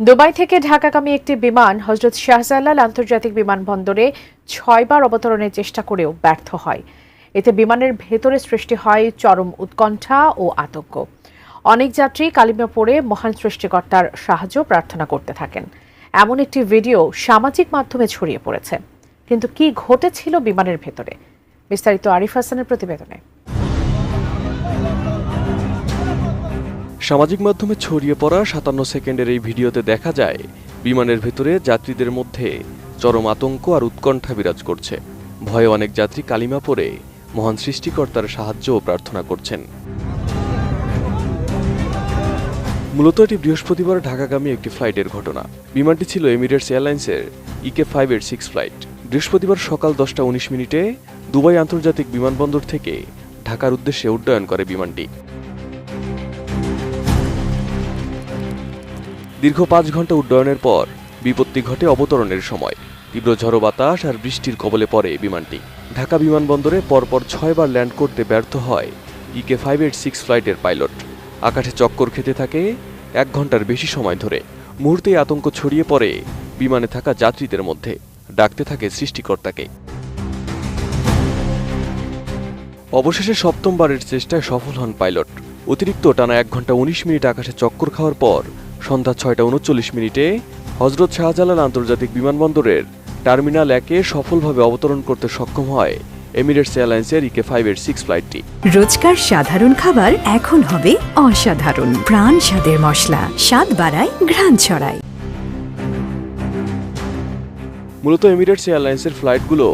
Dubai থেকে ঢাকাগামী একটি বিমান হজরত শাহজালাল আন্তর্জাতিক বিমানবন্দরে ছয়বার অবতরণের চেষ্টা করেও ব্যর্থ হয়। এতে বিমানের ভেতরে সৃষ্টি হয় চরম উৎকণ্ঠা ও আতঙ্ক। অনেক যাত্রী কালিমা পড়ে মহান সৃষ্টিকর্তার সাহায্য প্রার্থনা করতে থাকেন। এমন একটি ভিডিও সামাজিক মাধ্যমে ছড়িয়ে পড়েছে। কিন্তু কি ঘটেছিল বিমানের ভেতরে? বিস্তারিত আরিফ হাসানের প্রতিবেদনে। সামাজিক মাধ্যমে ছড়িয়ে পড়া সাতান্ন সেকেন্ডের এই ভিডিওতে দেখা যায়, বিমানের ভেতরে যাত্রীদের মধ্যে চরম আতঙ্ক আর উৎকণ্ঠা বিরাজ করছে। ভয়ে অনেক যাত্রী কালিমা পড়ে, মহান সৃষ্টিকর্তার সাহায্য ও প্রার্থনা করছেন। মূলত এটি বৃহস্পতিবার ঢাকাগামী একটি ফ্লাইটের ঘটনা। বিমানটি ছিল এমিরেটস এয়ারলাইন্সের EK five eight six flight. বৃহস্পতিবার সকাল দশটা উনিশ মিনিটে দুবাই আন্তর্জাতিক বিমানবন্দর থেকে ঢাকার উদ্দেশ্যে উড্ডয়ন করে বিমানটি। দীর্ঘ পাঁচ ঘণ্টা উড্ডয়নের পর বিপত্তি ঘটে অবতরণের সময়। তীব্র ঝড়ো বাতাস আর বৃষ্টির কবলে পড়ে বিমানটি। ঢাকা বিমানবন্দরে পরপর ছয়বার ল্যান্ড করতে ব্যর্থ হয় ইকে ফাইভ এইট সিক্স ফ্লাইটের পাইলট। আকাশে চক্কর খেতে থাকে এক ঘণ্টার বেশি সময় ধরে। মুহূর্তেই আতঙ্ক ছড়িয়ে পড়ে বিমানে থাকা যাত্রীদের মধ্যে। ডাকতে থাকে সৃষ্টিকর্তাকে। অবশেষে সপ্তমবারের চেষ্টায় সফল হন পাইলট। অতিরিক্ত টানা এক ঘণ্টা উনিশ মিনিট আকাশে চক্কর খাওয়ার পর সন্ধ্যা ছয়টা উনচল্লিশ মিনিটে হজরত শাহজালাল আন্তর্জাতিক বিমানবন্দরের টার্মিনাল একে সফলভাবে অবতরণ করতে সক্ষম হয় এমিরেটস এয়ারলাইন্সের ইকে ফাইভ এর সিক্স ফ্লাইটটি। রোজকার সাধারণ খাবার এখন হবে অসাধারণ প্রাণ স্বাদের মশলা স্বাদ বাড়ায় ঘ্রাণ ছড়ায়। মূলত এমিরেটস এয়ারলাইন্সের ফ্লাইটগুলো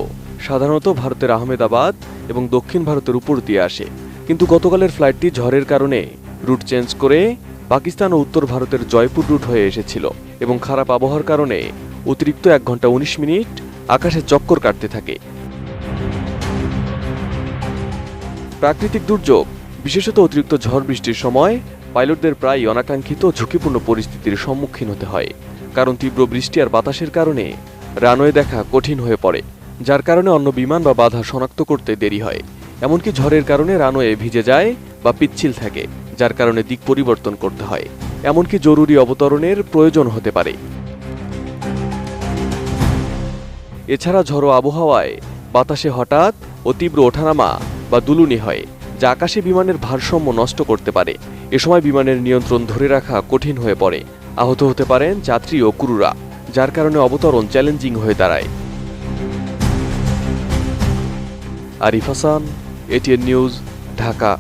সাধারণত ভারতের আহমেদাবাদ এবং দক্ষিণ ভারতের উপর দিয়ে আসে। কিন্তু গতকালের ফ্লাইটটি ঝড়ের কারণে রুট চেঞ্জ করে পাকিস্তান ও উত্তর ভারতের জয়পুর রুট হয়ে এসেছিল এবং খারাপ আবহাওয়ার কারণে অতিরিক্ত এক ঘণ্টা উনিশ মিনিট আকাশে চক্কর কাটতে থাকে। প্রাকৃতিক দুর্যোগ, বিশেষত অতিরিক্ত ঝড় বৃষ্টির সময়, পাইলটদের প্রায় অনাকাঙ্ক্ষিত ঝুঁকিপূর্ণ পরিস্থিতির সম্মুখীন হতে হয়, কারণ তীব্র বৃষ্টি আর বাতাসের কারণে রানওয়ে দেখা কঠিন হয়ে পড়ে, যার কারণে অন্য বিমান বা বাধা শনাক্ত করতে দেরি হয়। এমনকি ঝড়ের কারণে রানওয়ে ভিজে যায় বা পিচ্ছিল থাকে। যার কারণে দিক পরিবর্তন করতে হয়। এমনকি জরুরি অবতরণের প্রয়োজন হতে পারে। এছাড়া ঝড়ো আবহাওয়ায় বাতাসে হঠাৎ ও তীব্র ওঠানামা বা দুলুনি হয়, যা আকাশে বিমানের ভারসাম্য নষ্ট করতে পারে। এ সময় বিমানের নিয়ন্ত্রণ ধরে রাখা কঠিন হয়ে পড়ে। আহত হতে পারেন যাত্রী ও ক্রুরা, যার কারণে অবতরণ চ্যালেঞ্জিং হয়ে দাঁড়ায়। Arif Hasan, ATN news, Dhaka.